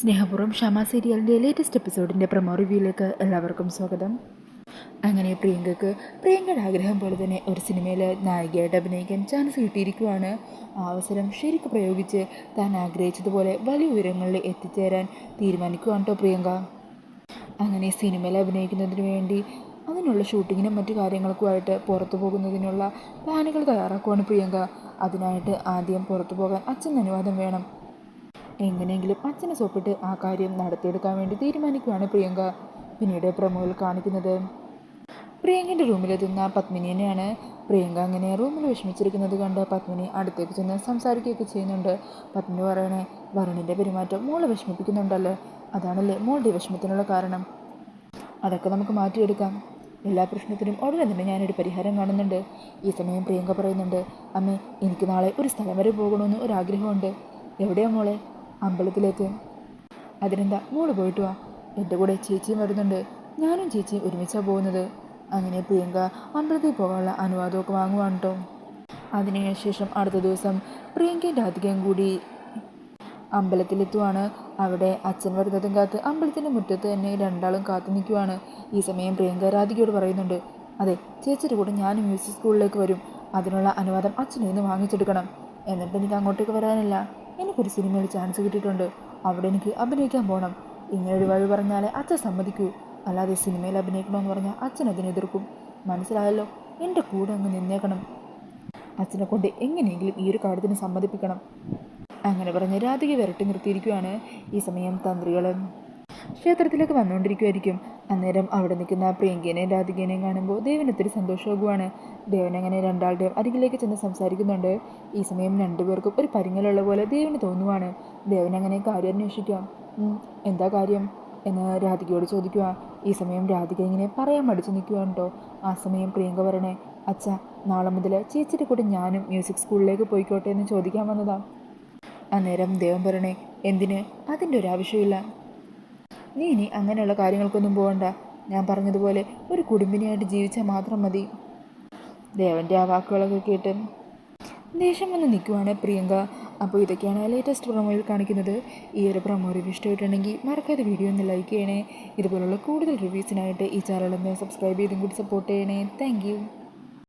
സ്നേഹപൂർവം ക്ഷമ സീരിയലിന്റെ ലേറ്റസ്റ്റ് എപ്പിസോഡിന്റെ പ്രമോ റിവ്യൂയിലേക്ക് എല്ലാവർക്കും സ്വാഗതം. അങ്ങനെ പ്രിയങ്കയ്ക്ക് പ്രിയങ്കയുടെ ആഗ്രഹം പോലെ തന്നെ ഒരു സിനിമയിൽ നായികയായിട്ട് അഭിനയിക്കാൻ ചാൻസ് കിട്ടിയിരിക്കുവാണ്. ആ അവസരം ശരിക്കും പ്രയോഗിച്ച് താൻ ആഗ്രഹിച്ചതുപോലെ വലിയ ഉയരങ്ങളിൽ എത്തിച്ചേരാൻ തീരുമാനിക്കുവാണ് കേട്ടോ പ്രിയങ്ക. അങ്ങനെ സിനിമയിൽ അഭിനയിക്കുന്നതിന് വേണ്ടി അതിനുള്ള ഷൂട്ടിങ്ങിനും മറ്റു കാര്യങ്ങൾക്കുമായിട്ട് പുറത്തു പോകുന്നതിനുള്ള പ്ലാനുകൾ തയ്യാറാക്കുവാണ് പ്രിയങ്ക. അതിനായിട്ട് ആദ്യം പുറത്തു പോകാൻ അച്ഛൻ അനുവാദം വേണം. എങ്ങനെയെങ്കിലും അച്ഛനെ സോപ്പിട്ട് ആ കാര്യം നടത്തിയെടുക്കാൻ വേണ്ടി തീരുമാനിക്കുകയാണ് പ്രിയങ്ക. പിന്നീട് പ്രമോയിൽ കാണിക്കുന്നത്. പ്രിയങ്കയുടെ റൂമിലെത്തുന്ന പത്മിനിനെയാണ് പ്രിയങ്ക അങ്ങനെ റൂമിൽ വിഷമിച്ചിരിക്കുന്നത് കണ്ട് പത്മിനി അടുത്തേക്ക് ചെന്ന് സംസാരിക്കുകയൊക്കെ ചെയ്യുന്നുണ്ട്. പത്മിനി പറയണേ വരുണിന്റെ പെരുമാറ്റം മോളെ വിഷമിപ്പിക്കുന്നുണ്ടല്ലോ. അതാണല്ലേ മോളുടെ വിഷമത്തിനുള്ള കാരണം. അതൊക്കെ നമുക്ക് മാറ്റിയെടുക്കാം. എല്ലാ പ്രശ്നത്തിനും ഉടനെ തന്നെ ഞാനൊരു പരിഹാരം കാണുന്നുണ്ട്. ഈ സമയം പ്രിയങ്ക പറയുന്നുണ്ട് അമ്മേ എനിക്ക് നാളെ ഒരു സ്ഥലം വരെ പോകണമെന്ന് ഒരാഗ്രഹമുണ്ട്. എവിടെയാ മോളെ? അമ്പലത്തിലേക്ക്. അതിനെന്താ? മോൾ പോയിട്ട് വാ. എന്റെ കൂടെ ചേച്ചിയും വരുന്നുണ്ട്. ഞാനും ചേച്ചിയും ഒരുമിച്ചാണ് പോകുന്നത്. അങ്ങനെ പ്രിയങ്ക അമ്പലത്തിൽ പോകാനുള്ള അനുവാദമൊക്കെ വാങ്ങുവാണ് കേട്ടോ അതിനുശേഷം അടുത്ത ദിവസം പ്രിയങ്കയും രാധികയും കൂടി അമ്പലത്തിലെത്തുവാണ്. അവിടെ അച്ഛൻ വരുന്നതും കാത്ത് അമ്പലത്തിന്റെ മുറ്റത്ത് തന്നെ രണ്ടാളും കാത്തു നിൽക്കുവാണ്. ഈ സമയം പ്രിയങ്ക രാധികയോട് പറയുന്നുണ്ട്. അതെ ചേച്ചിയുടെ കൂടെ ഞാൻ മ്യൂസിക് സ്കൂളിലേക്ക് വരും. അതിനുള്ള അനുവാദം അച്ഛനെ നിന്ന് വാങ്ങിച്ചെടുക്കണം. എന്നിട്ട് എനിക്ക് അങ്ങോട്ടേക്ക് വരാനില്ല. എനിക്കൊരു സിനിമയിൽ ചാൻസ് കിട്ടിയിട്ടുണ്ട്. അവിടെ എനിക്ക് അഭിനയിക്കാൻ പോകണം ഇങ്ങനൊരു വഴി പറഞ്ഞാലേ അച്ഛൻ സമ്മതിക്കൂ. അല്ലാതെ സിനിമയിൽ അഭിനയിക്കണമെന്ന് പറഞ്ഞാൽ അച്ഛൻ അതിനെ എതിർക്കും. മനസ്സിലായല്ലോ? എന്റെ കൂടെ അങ്ങ് നിന്നേക്കണം. അച്ഛനെ കൊണ്ട് എങ്ങനെയെങ്കിലും ഈ ഒരു കാര്യത്തിന് സമ്മതിപ്പിക്കണം. അങ്ങനെ പറഞ്ഞ് രാധിക വിരട്ടി നിർത്തിയിരിക്കുകയാണ് ഈ സമയം തന്ത്രികൾ ക്ഷേത്രത്തിലേക്ക് വന്നുകൊണ്ടിരിക്കുമായിരിക്കും അന്നേരം അവിടെ നിൽക്കുന്ന പ്രിയങ്കേനെയും രാധികേനെയും കാണുമ്പോൾ ദേവന് ഒത്തിരി സന്തോഷമാകുവാണ്. ദേവൻ അങ്ങനെ രണ്ടാളുടെയും അരികിലേക്ക് ചെന്ന് സംസാരിക്കുന്നുണ്ട്. ഈ സമയം രണ്ടുപേർക്കും ഒരു പരിങ്ങലുള്ള പോലെ ദേവന് തോന്നുവാണ്. ദേവൻ അങ്ങനെ കാര്യം അന്വേഷിക്കാം. എന്താ കാര്യം? എന്ന് രാധികയോട് ചോദിക്കുക. ഈ സമയം രാധിക ഇങ്ങനെ പറയാൻ മടിച്ചു നിൽക്കുകയാണോ ആ സമയം പ്രിയങ്ക പറയണേ അച്ഛ നാളെ മുതൽ ചേച്ചിയുടെ കൂടെ ഞാനും മ്യൂസിക് സ്കൂളിലേക്ക് പോയിക്കോട്ടെ എന്ന് ചോദിക്കാൻ വന്നതാ. അന്നേരം ദേവൻ പറയണേ എന്തിന്? അതിന്റെ ഒരു ആവശ്യമില്ല നീ ഇനി അങ്ങനെയുള്ള കാര്യങ്ങൾക്കൊന്നും പോകണ്ട ഞാൻ പറഞ്ഞതുപോലെ ഒരു കുടുംബിനിയായിട്ട് ജീവിച്ചാൽ മാത്രം മതി. ദേവന്റെ ആ വാക്കുകളൊക്കെ കേട്ട് ദേഷ്യം വന്ന് നിൽക്കുവാണ് പ്രിയങ്ക. അപ്പോൾ ഇതൊക്കെയാണ് ലേറ്റസ്റ്റ് പ്രൊമോയിൽ കാണിക്കുന്നത്. ഈ ഒരു പ്രൊമോ റിവ്യൂ ഇഷ്ടമായിട്ടുണ്ടെങ്കിൽ മറക്കാതെ വീഡിയോ ഒന്ന് ലൈക്ക് ചെയ്യണേ. ഇതുപോലുള്ള കൂടുതൽ റിവ്യൂസിനായിട്ട് ഈ ചാനൽ ഒന്ന് സബ്സ്ക്രൈബ് ചെയ്തും കൂടി സപ്പോർട്ട് ചെയ്യണേ. താങ്ക്